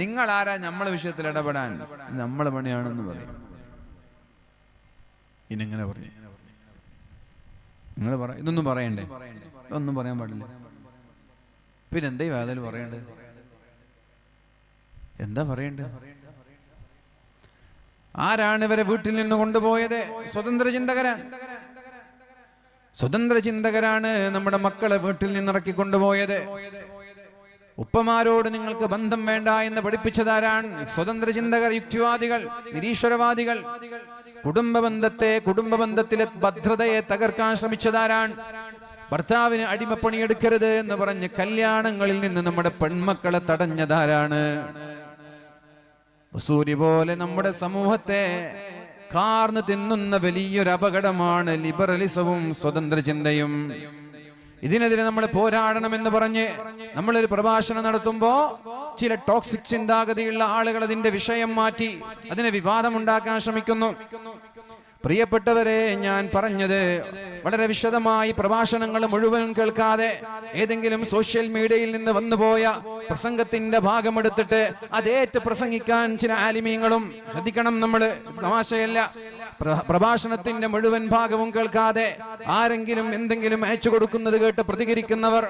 നിങ്ങൾ ആരാ നമ്മളെ വിഷയത്തിൽ ഇടപെടാൻ? നമ്മളെ പണിയാണെന്ന് പറയും. ഇനിങ്ങനെ പറഞ്ഞു നിങ്ങൾ പറ ഇതൊന്നും പറയണ്ടേ? ഇതൊന്നും പറയാൻ പാടില്ല. പിന്നെ എന്താ ഈ പറയണ്ടേ? എന്താ പറയണ്ടേ? ആരാണ് ഇവരെ വീട്ടിൽ നിന്ന് കൊണ്ടുപോയത്? സ്വതന്ത്ര ചിന്തകരാണ് സ്വതന്ത്ര ചിന്തകരാണ് നമ്മുടെ മക്കളെ വീട്ടിൽ നിന്നിറക്കി കൊണ്ടുപോയത്. ഉപ്പമാരോട് നിങ്ങൾക്ക് ബന്ധം വേണ്ട എന്ന് പഠിപ്പിച്ചതാരാണ്? സ്വതന്ത്ര ചിന്തകർ യുക്തിവാദികൾ നിരീശ്വരവാദികൾ. കുടുംബ ബന്ധത്തെ കുടുംബ ബന്ധത്തിലെ ഭദ്രതയെ തകർക്കാൻ ശ്രമിച്ചതാരാണ്? ഭർത്താവിന് അടിമപ്പണിയെടുക്കരുത് എന്ന് പറഞ്ഞ് കല്യാണങ്ങളിൽ നിന്ന് നമ്മുടെ പെൺമക്കളെ തടഞ്ഞതാരാണ്? സൂര്യ പോലെ നമ്മുടെ സമൂഹത്തെ കാർന്ന് തിന്നുന്ന വലിയൊരു അപകടമാണ് ലിബറലിസവും സ്വതന്ത്ര ചിന്തയും. ഇതിനെതിരെ നമ്മൾ പോരാടണമെന്ന് പറഞ്ഞ് നമ്മളൊരു പ്രഭാഷണം നടത്തുമ്പോ ചില ടോക്സിക് ചിന്താഗതിയുള്ള ആളുകൾ അതിന്റെ വിഷയം മാറ്റി അതിനെ വിവാദമുണ്ടാക്കാൻ ശ്രമിക്കുന്നു. പ്രിയപ്പെട്ടവരെ ഞാൻ പറഞ്ഞത് വളരെ വിശദമായി പ്രഭാഷണങ്ങൾ മുഴുവൻ കേൾക്കാതെ ഏതെങ്കിലും സോഷ്യൽ മീഡിയയിൽ നിന്ന് വന്നുപോയ പ്രസംഗത്തിന്റെ ഭാഗമെടുത്തിട്ട് അതേറ്റ് പ്രസംഗിക്കാൻ ചില ആലിമീങ്ങളും ശ്രദ്ധിക്കണം നമ്മൾ തമാശയല്ല. പ്രഭാഷണത്തിന്റെ മുഴുവൻ ഭാഗവും കേൾക്കാതെ ആരെങ്കിലും എന്തെങ്കിലും അയച്ചു കൊടുക്കുന്നത് കേട്ട് പ്രതികരിക്കുന്നവർ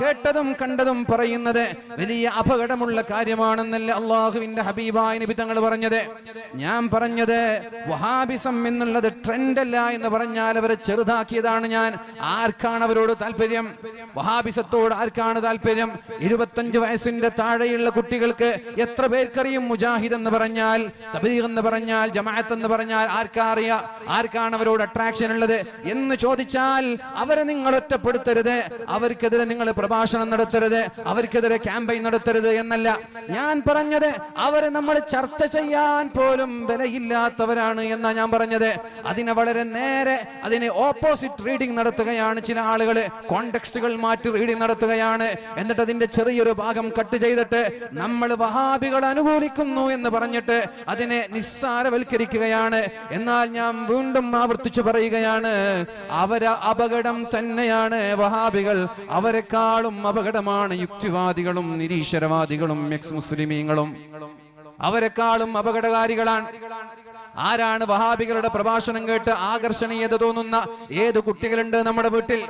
കേട്ടതും കണ്ടതും പറയുന്നത് വലിയ അപകടമുള്ള കാര്യമാണെന്നല്ല അള്ളാഹുവിന്റെ ഹബീബായ നബി തങ്ങൾ പറഞ്ഞത്. ഞാൻ പറഞ്ഞത് വഹാബിസം എന്നുള്ളത് ട്രെൻഡല്ല എന്ന് പറഞ്ഞാൽ അവരെ ചെറുതാക്കിയതാണ് ഞാൻ. ആർക്കാണ് അവരോട് താല്പര്യം? വഹാബിസത്തോട് ആർക്കാണ് താല്പര്യം? ഇരുപത്തഞ്ച് വയസ്സിന്റെ താഴെയുള്ള കുട്ടികൾക്ക് എത്ര പേർക്കറിയും മുജാഹിദ് എന്ന് പറഞ്ഞാൽ തബീഖ് എന്ന് പറഞ്ഞാൽ ജമാഅത്ത് എന്ന് പറഞ്ഞാൽ ആർക്കാ അറിയ? ആർക്കാണ് അവരോട് അട്രാക്ഷൻ ഉള്ളത്? എന്ന് ചോദിച്ചാൽ അവരെ നിങ്ങൾ ഒറ്റപ്പെടുത്തരുത്. അവർക്കെതിരെ നിങ്ങൾ പ്രഭാഷണം നടത്തരുത്. അവർക്കെതിരെ ക്യാമ്പയിൻ നടത്തരുത് എന്നല്ല ഞാൻ പറഞ്ഞത്. അവരെ നമ്മൾ ചർച്ച ചെയ്യാൻ പോലും വിലയില്ലാത്തവരാണ് എന്നാ ഞാൻ പറഞ്ഞത്. അതിനെ വളരെ നേരെ അതിനെ ഓപ്പോസിറ്റ് റീഡിംഗ് നടത്തുകയാണ് ചില ആളുകൾ കോണ്ടെക്സ്റ്റുകൾ മാറ്റി റീഡിംഗ് നടത്തുകയാണ്. എന്നിട്ട് അതിന്റെ ചെറിയൊരു ഭാഗം കട്ട് ചെയ്തിട്ട് നമ്മൾ വഹാബികൾ അനുകൂലിക്കുന്നു എന്ന് പറഞ്ഞിട്ട് അതിനെ നിസ്സാരവൽക്കരിക്കുകയാണ്. എന്നാൽ ഞാൻ വീണ്ടും ആവർത്തിച്ചു പറയുകയാണ്. അവര അപകടം തന്നെയാണ് വഹാബികൾ അവരെക്കാളും അപകടമാണ് യുക്തിവാദികളും നിരീശ്വരവാദികളും എക്സ് മുസ്ലിമീങ്ങളും അവരെക്കാളും അപകടകാരികളാണ്. ആരാണ് വഹാബികളുടെ പ്രഭാഷണം കേട്ട് ആകർഷണീയത തോന്നുന്ന ഏത് കുട്ടികളുണ്ട് നമ്മുടെ വീട്ടിൽ?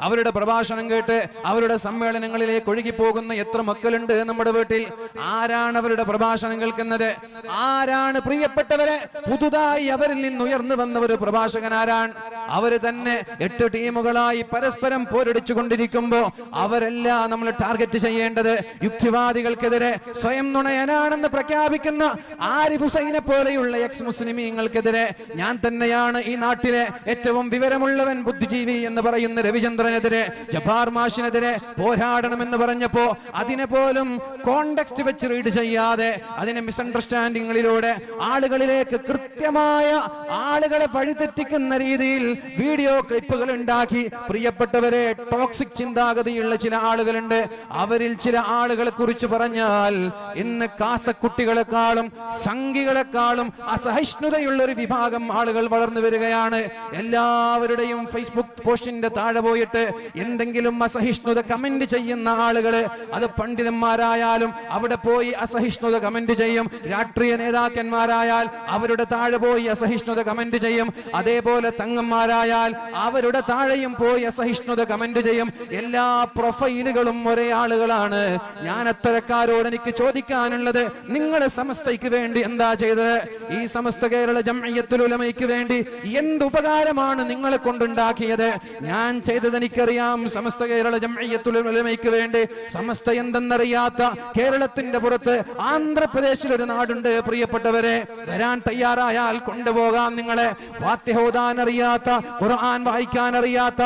അവരുടെ പ്രഭാഷണം കേട്ട് അവരുടെ സമ്മേളനങ്ങളിലേക്ക് ഒഴുകിപ്പോകുന്ന എത്ര മക്കളുണ്ട് നമ്മുടെ വീട്ടിൽ? ആരാണ് അവരുടെ പ്രഭാഷണം കേൾക്കുന്നത്? ആരാണ് പ്രിയപ്പെട്ടവരെ? പുതുതായി അവരിൽ നിന്ന് ഉയർന്നു വന്ന ഒരു പ്രഭാഷകൻ ആരാണ്? അവർ തന്നെ എട്ട് ടീമുകളായി പരസ്പരം പോരടിച്ചു കൊണ്ടിരിക്കുമ്പോ അവരെല്ലാം നമ്മൾ ടാർഗറ്റ് ചെയ്യേണ്ടത്. യുക്തിവാദികൾക്കെതിരെ സ്വയം നുണയനാണെന്ന് പ്രഖ്യാപിക്കുന്ന ആരിഫ് ഹുസൈനെ പോലെയുള്ള എക്സ് മുസ്ലിമീങ്ങൾക്കെതിരെ ഞാൻ തന്നെയാണ് ഈ നാട്ടിലെ ഏറ്റവും വിവരമുള്ളവൻ ബുദ്ധിജീവി എന്ന് പറയുന്ന രവിചന്ദ്രനെതിരെ ജബാർ മാഷിനെതിരെ പോരാടണമെന്ന് പറഞ്ഞപ്പോ അതിനെ പോലും കോണ്ടെക്സ്റ്റ് വെച്ച് റീഡ് ചെയ്യാതെ അതിനെ മിസ്അണ്ടർസ്റ്റാൻഡിങ്ങിലൂടെ ആളുകളിലേക്ക് കൃത്യമായ ആളുകളെ വഴിതെറ്റിക്കുന്ന രീതിയിൽ വീഡിയോ ക്ലിപ്പുകൾ ഉണ്ടാക്കി. പ്രിയപ്പെട്ടവരെ ടോക്സിക് ചിന്താഗതിയുള്ള ചില ആളുകളുണ്ട്. അവരിൽ ചില ആളുകളെ കുറിച്ച് പറഞ്ഞാൽ ഇന്ന് കാസക്കുട്ടികളെക്കാളും സംഘികളെക്കാളും അസഹിഷ്ണുതയുള്ള ഒരു വിഭാഗം ആളുകൾ വളർന്നു വരികയാണ്. എല്ലാവരുടെയും ഫേസ്ബുക്ക് പോസ്റ്റിന്റെ താഴെ പോയിട്ട് എന്തെങ്കിലും അസഹിഷ്ണുത കമന്റ് ചെയ്യുന്ന ആളുകൾ അത് പണ്ഡിതന്മാരായാലും അവിടെ പോയി അസഹിഷ്ണുത കമന്റ് ചെയ്യും. രാഷ്ട്രീയ നേതാക്കന്മാരായാൽ അവരുടെ താഴെ പോയി അസഹിഷ്ണുത കമന്റ് ചെയ്യും. അതേപോലെ തങ്ങന്മാരായാൽ അവരുടെ താഴെയും പോയി അസഹിഷ്ണുത കമന്റ് ചെയ്യും. എല്ലാ പ്രൊഫൈലുകളും ഒരേ ആളുകളാണ്. ഞാൻ അത്തരക്കാരോട് എനിക്ക് ചോദിക്കാനുള്ളത് നിങ്ങളെ സമസ്തയ്ക്ക് വേണ്ടി എന്താ ചെയ്തത്? ഈ സമസ്ത കേരള ജംഇയ്യത്തുൽ ഉലമയ്ക്ക് വേണ്ടി എന്ത് ഉപകാരമാണ് നിങ്ങളെ കൊണ്ടുണ്ടാക്കിയത്? ഞാൻ ചെയ്തത് എനിക്കറിയാം സമസ്ത കേരള ജംഇയ്യത്തുൽ ഉലമയ്ക്ക് വേണ്ടി സമസ്ത എന്തെന്നറിയാത്ത കേരളത്തിന്റെ പുറത്ത് ആന്ധ്രാപ്രദേശിൽ ഒരു നാടുണ്ട്. പ്രിയപ്പെട്ടവരെ വരാൻ തയ്യാറായാൽ കൊണ്ടുപോകാം നിങ്ങളെ. വാത്യഹോദാൻ അറിയാത്ത ഖുർആൻ വായിക്കാൻ അറിയാത്ത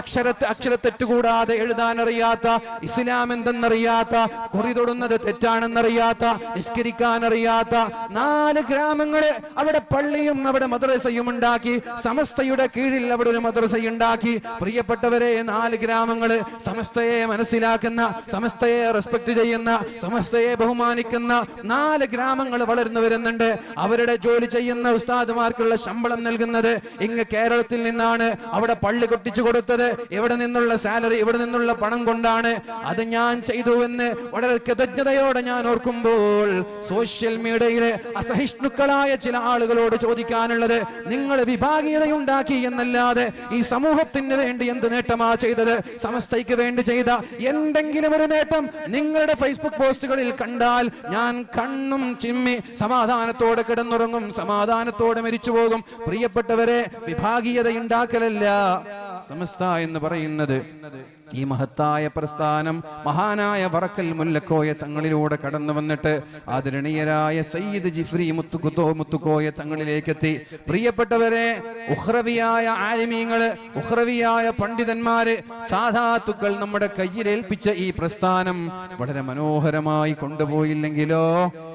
അക്ഷരത്തെ അക്ഷരത്തെറ്റ് കൂടാതെ എഴുതാൻ അറിയാത്ത ഇസ്ലാം എന്തെന്നറിയാത്ത കുറി തൊടുന്നത് തെറ്റാണെന്നറിയാത്ത നിസ്കരിക്കാൻ അറിയാത്ത നാല് ഗ്രാമങ്ങളെ അവിടെ പള്ളിയും അവിടെ മദ്രസയും ഉണ്ടാക്കി സമസ്തയുടെ കീഴിൽ അവിടെ ഒരു മദ്രസയുണ്ടാക്കി. പ്രിയപ്പെട്ട പ്രിയപ്പെട്ടവരെ നാല് ഗ്രാമങ്ങൾ സമസ്തയെ മനസ്സിലാക്കുന്ന സമസ്തയെ റെസ്പെക്ട് ചെയ്യുന്ന സമസ്തയെ ബഹുമാനിക്കുന്ന നാല് ഗ്രാമങ്ങൾ വളർന്നു വരുന്നുണ്ട്. അവരുടെ ജോലി ചെയ്യുന്ന ഉസ്താദുമാർക്കുള്ള ശമ്പളം നൽകുന്നത് ഇങ്ങ് കേരളത്തിൽ നിന്നാണ്. അവിടെ പള്ളി കൊട്ടിച്ചു കൊടുത്തത്. ഇവിടെ നിന്നുള്ള സാലറി ഇവിടെ നിന്നുള്ള പണം കൊണ്ടാണ്. അത് ഞാൻ ചെയ്തു എന്ന് വളരെ കൃതജ്ഞതയോടെ ഞാൻ ഓർക്കുമ്പോൾ സോഷ്യൽ മീഡിയയിലെ അസഹിഷ്ണുക്കളായ ചില ആളുകളോട് ചോദിക്കാനുള്ളത് നിങ്ങൾ വിഭാഗീയതയുണ്ടാക്കി എന്നല്ലാതെ ഈ സമൂഹത്തിന് വേണ്ടി എന്ത് നേട്ടമാ ചെയ്തത്. സമസ്തയ്ക്ക് വേണ്ടി ചെയ്ത എന്തെങ്കിലും ഒരു നേട്ടം നിങ്ങളുടെ ഫേസ്ബുക്ക് പോസ്റ്റുകളിൽ കണ്ടാൽ ഞാൻ കണ്ണും ചിമ്മി സമാധാനത്തോടെ കിടന്നുറങ്ങും സമാധാനത്തോടെ മരിച്ചു പോകും പ്രിയപ്പെട്ടവരെ വിഭാഗീയത ഉണ്ടാക്കലല്ല സമസ്ത എന്ന് പറയുന്നത്. ഈ മഹത്തായ പ്രസ്ഥാനം മഹാനായ വറക്കൽ മുല്ലക്കോയ തങ്ങളിലൂടെ കടന്നു വന്നിട്ട് ആദരണീയരായ സയ്യിദ് ജിഫ്രി മുത്തുകുത്തോ മുത്തുക്കോയ തങ്ങളിലേക്ക് എത്തി പ്രിയപ്പെട്ടവരെ ഉഹ്രവിയായ ആലിമീങ്ങൾ ഉഹ്രവിയായ പണ്ഡിതന്മാര് സാധാത്തുക്കൾ നമ്മുടെ കയ്യിലേൽപ്പിച്ച ഈ പ്രസ്ഥാനം വളരെ മനോഹരമായി കൊണ്ടുപോയില്ലെങ്കിലോ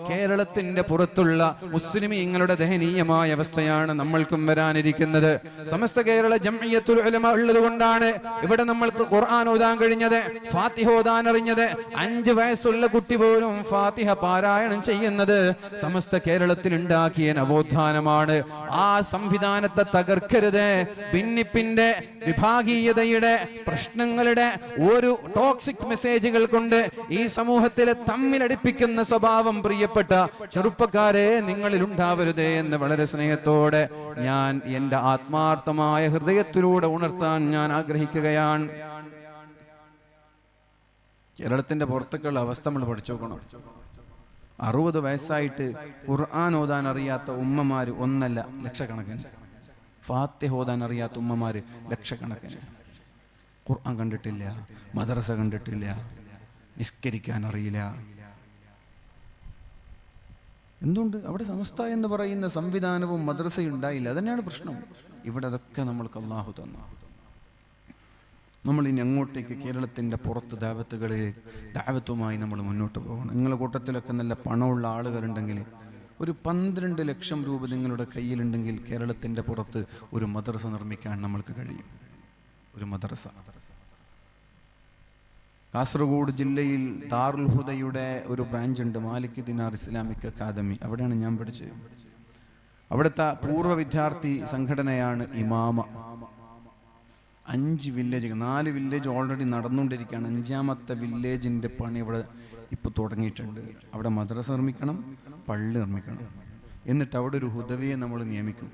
കേരളത്തിന്റെ പുറത്തുള്ള മുസ്ലിമീങ്ങളുടെ ദയനീയമായ അവസ്ഥയാണ് നമ്മൾക്കും വരാനിരിക്കുന്നത്. സമസ്ത കേരള ജംഇയ്യത്തുൽ ഉലമ ഉള്ളത് കൊണ്ടാണ് ഇവിടെ നമ്മൾക്ക് ഖുർആൻ ഓതാൻ കഴിഞ്ഞത് ഫാത്തിഹ ഓതാൻ അറിഞ്ഞത്. അഞ്ച് വയസ്സുള്ള കുട്ടി പോലും ഫാത്തിഹ പാരായണം ചെയ്യുന്നത് സമസ്ത കേരളത്തിൽ ഉണ്ടാക്കിയ നവോത്ഥാനമാണ്. ആ സംവിധാനത്തെ തകർക്കരുത്. ഭിന്നിപ്പിന്റെ വിഭാഗീയതയുടെ പ്രശ്നങ്ങളുടെ ഒരു ടോക്സിക് മെസ്സേജുകൾ കൊണ്ട് ഈ സമൂഹത്തിലെ തമ്മിലടിപ്പിക്കുന്ന സ്വഭാവം പ്രിയപ്പെട്ട ചെറുപ്പക്കാരെ നിങ്ങളിൽ ഉണ്ടാവരുതേ എന്ന് വളരെ സ്നേഹത്തോടെ ഞാൻ എന്റെ ആത്മാർത്ഥമായ ഹൃദയത്തിലൂടെ ഉണർത്താൻ ഞാൻ ആഗ്രഹിക്കുകയാണ്. കേരളത്തിന്റെ പുറത്തേക്കുള്ള അവസ്ഥ നമ്മൾ പഠിച്ചു നോക്കണം. അറുപത് വയസ്സായിട്ട് ഖുർആൻ ഓതാൻ അറിയാത്ത ഉമ്മമാര് ഒന്നല്ല ലക്ഷക്കണക്കിന്. ഫാത്തിഹ ഓതാൻ അറിയാത്ത ഉമ്മമാര് ലക്ഷക്കണക്കിന്. ഖുർആൻ കണ്ടിട്ടില്ല മദ്രസ കണ്ടിട്ടില്ല നിസ്കരിക്കാൻ അറിയില്ല. എന്തുകൊണ്ട് അവിടെ സമസ്ത എന്ന് പറയുന്ന സംവിധാനവും മദ്രസയും ഉണ്ടായില്ല. അതന്നെയാണ് പ്രശ്നം. ഇവിടെ അതൊക്കെ നമ്മൾക്ക് അള്ളാഹു തന്നു. നമ്മൾ ഇനി അങ്ങോട്ടേക്ക് കേരളത്തിന്റെ പുറത്ത് ദാവത്തുകളിൽ ദാവത്തുമായി നമ്മൾ മുന്നോട്ട് പോകണം. നിങ്ങളുടെ കൂട്ടത്തിലൊക്കെ നല്ല പണമുള്ള ആളുകളുണ്ടെങ്കിൽ ഒരു പന്ത്രണ്ട് ലക്ഷം രൂപ നിങ്ങളുടെ കയ്യിലുണ്ടെങ്കിൽ കേരളത്തിന്റെ പുറത്ത് ഒരു മദ്രസ നിർമ്മിക്കാൻ നമ്മൾക്ക് കഴിയും. ഒരു മദ്രസ. കാസർഗോഡ് ജില്ലയിൽ ദാറുൽ ഹുദയുടെ ഒരു ബ്രാഞ്ച് ഉണ്ട് മാലിക് ദിനാർ ഇസ്ലാമിക് അക്കാദമി. അവിടെയാണ് ഞാൻ പഠിച്ചത്. അവിടുത്തെ പൂർവ വിദ്യാർത്ഥി സംഘടനയാണ് ഇമാമ. അഞ്ച് വില്ലേജ് നാല് വില്ലേജ് ഓൾറെഡി നടന്നുകൊണ്ടിരിക്കുകയാണ്. അഞ്ചാമത്തെ വില്ലേജിന്റെ പണി ഇവിടെ ഇപ്പോൾ തുടങ്ങിയിട്ടുണ്ട്. അവിടെ മദ്രസ നിർമ്മിക്കണം പള്ളി നിർമ്മിക്കണം. എന്നിട്ട് അവിടെ ഒരു ഹുദവിയെ നമ്മൾ നിയമിക്കും.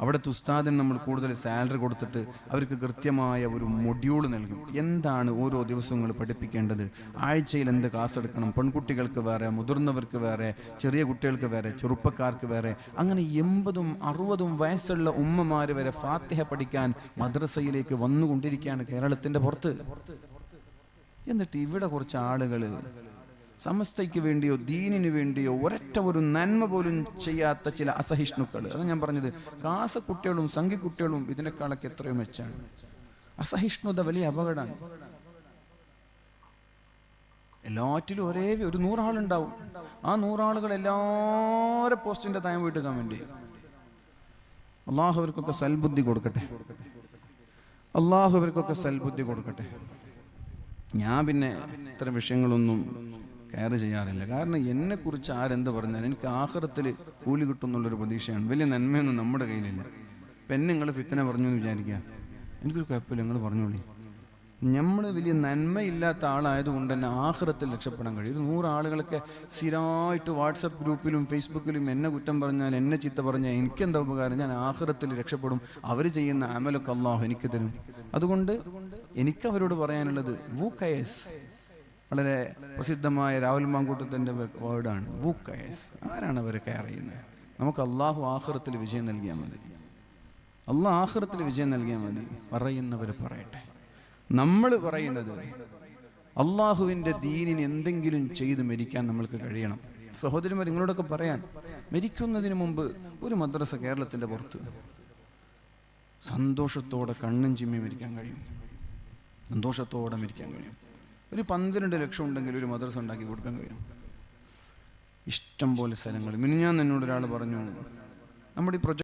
അവിടുത്തെ ഉസ്താദിന് നമ്മൾ കൂടുതൽ സാലറി കൊടുത്തിട്ട് അവർക്ക് കൃത്യമായ ഒരു മൊഡ്യൂൾ നൽകും. എന്താണ് ഓരോ ദിവസങ്ങൾ പഠിപ്പിക്കേണ്ടത്? ആഴ്ചയിൽ എന്ത് ക്ലാസ് എടുക്കണം? പെൺകുട്ടികൾക്ക് വേറെ മുതിർന്നവർക്ക് വേറെ ചെറിയ കുട്ടികൾക്ക് വേറെ ചെറുപ്പക്കാർക്ക് വേറെ. അങ്ങനെ എൺപതും അറുപതും വയസ്സുള്ള ഉമ്മമാർ വരെ ഫാത്തിഹ പഠിക്കാൻ മദ്രസയിലേക്ക് വന്നുകൊണ്ടിരിക്കുകയാണ് കേരളത്തിന്റെ പുറത്ത്. എന്നിട്ട് ഇവിടെ കുറച്ച് ആളുകൾ സമസ്തയ്ക്ക് വേണ്ടിയോ ദീനിനു വേണ്ടിയോ ഒരൊറ്റ ഒരു നന്മ പോലും ചെയ്യാത്ത ചില അസഹിഷ്ണുക്കൾ. അത് ഞാൻ പറഞ്ഞത്. കാസക്കുട്ടികളും സംഘിക്കുട്ടികളും ഇതിനേക്കാളൊക്കെ എത്രയോ മെച്ചാണ് അസഹിഷ്ണുത വലിയ അപകടമാണ്. എല്ലാറ്റിലും ഒരേ ഒരു നൂറാളുണ്ടാവും. ആ നൂറാളുകൾ എല്ലാവരും പോസ്റ്റിന്റെ തായം വീട്ടുക്കാൻ വേണ്ടി. അള്ളാഹുവർക്കൊക്കെ സൽബുദ്ധി കൊടുക്കട്ടെ. അള്ളാഹുവർക്കൊക്കെ സൽബുദ്ധി കൊടുക്കട്ടെ. ഞാൻ പിന്നെ ഇത്തരം വിഷയങ്ങളൊന്നും കെയർ ചെയ്യാറില്ല. കാരണം എന്നെ കുറിച്ച് ആരെന്ത് പറഞ്ഞാൽ എനിക്ക് ആഹ്റത്തിൽ കൂലി കിട്ടും എന്നുള്ളൊരു പ്രതീക്ഷയാണ്. വലിയ നന്മയൊന്നും നമ്മുടെ കയ്യിലില്ല. ഇപ്പം എന്നെ നിങ്ങൾ ഫിത്തന പറഞ്ഞു എന്ന് വിചാരിക്കുക. എനിക്കൊരു കുഴപ്പമില്ല നിങ്ങൾ പറഞ്ഞോളി. നമ്മൾ വലിയ നന്മയില്ലാത്ത ആളായതുകൊണ്ട് തന്നെ ആഹ്റത്തിൽ രക്ഷപ്പെടാൻ കഴിയും. ഇത് നൂറ് ആളുകളൊക്കെ സ്ഥിരമായിട്ട് വാട്സപ്പ് ഗ്രൂപ്പിലും ഫേസ്ബുക്കിലും എന്നെ കുറ്റം പറഞ്ഞാൽ എന്നെ ചീത്ത പറഞ്ഞാൽ എനിക്കെന്താ ഉപകാരം? ഞാൻ ആഹ്റത്തിൽ രക്ഷപ്പെടും. അവർ ചെയ്യുന്ന അമലൊക്കെ അള്ളാഹു എനിക്ക് തരും. അതുകൊണ്ട് എനിക്ക് അവരോട് പറയാനുള്ളത് വൂ കയസ് വളരെ പ്രസിദ്ധമായ രാഹുൽ മാങ്കൂട്ടത്തിന്റെ വേർഡാണ് വൂ കയസ് ആരാണ് അവർ കെയർ ചെയ്യുന്നത്? നമുക്ക് അള്ളാഹു ആഹ്റത്തിൽ വിജയം നൽകിയാൽ മതി. അള്ളാഹ് ആഹ്റത്തിൽ വിജയം നൽകിയാൽ മതി. പറയുന്നവർ പറയട്ടെ. നമ്മൾ പറയുന്നത് അള്ളാഹുവിന്റെ ദീനിന് എന്തെങ്കിലും ചെയ്ത് മരിക്കാൻ നമ്മൾക്ക് കഴിയണം. സഹോദരിമാർ നിങ്ങളോടൊക്കെ പറയാൻ മരിക്കുന്നതിന് മുമ്പ് ഒരു മദ്രസ കേരളത്തിന്റെ പുറത്ത് സന്തോഷത്തോടെ കണ്ണും ചിമ്മി മരിക്കാൻ കഴിയും. സന്തോഷത്തോടെ മരിക്കാൻ കഴിയും. ഒരു പന്ത്രണ്ട് ലക്ഷം ഉണ്ടെങ്കിൽ ഒരു മദ്രസ ഉണ്ടാക്കി കൊടുക്കാൻ കഴിയും. ഇഷ്ടം പോലെ സ്ഥലങ്ങൾ. മിനിഞ്ഞാന്ന് എന്നോട് ഒരാൾ പറഞ്ഞു നമ്മുടെ ഈ പ്രൊജക്ട്